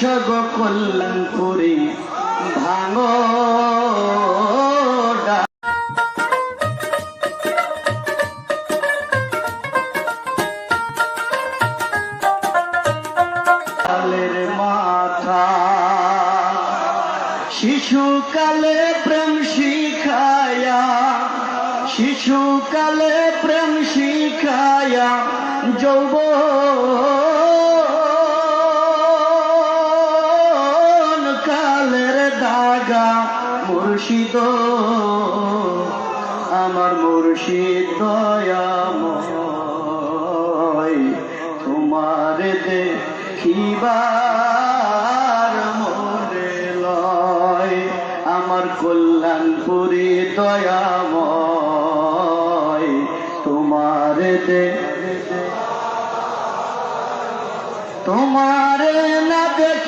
গো কল্যাণপুরি ভাঙো শিশুকালে প্রেম শিখায়া শিশুকালে প্রেম শিখায়া যৌব দাগা মুর্শিদ। আমার মুর্শিদ দয়াময়। তোমার দেখিবার মনে লয়। আমার কল্যাণপুরী দয়াময়। তোমার দে তোমার না দেখ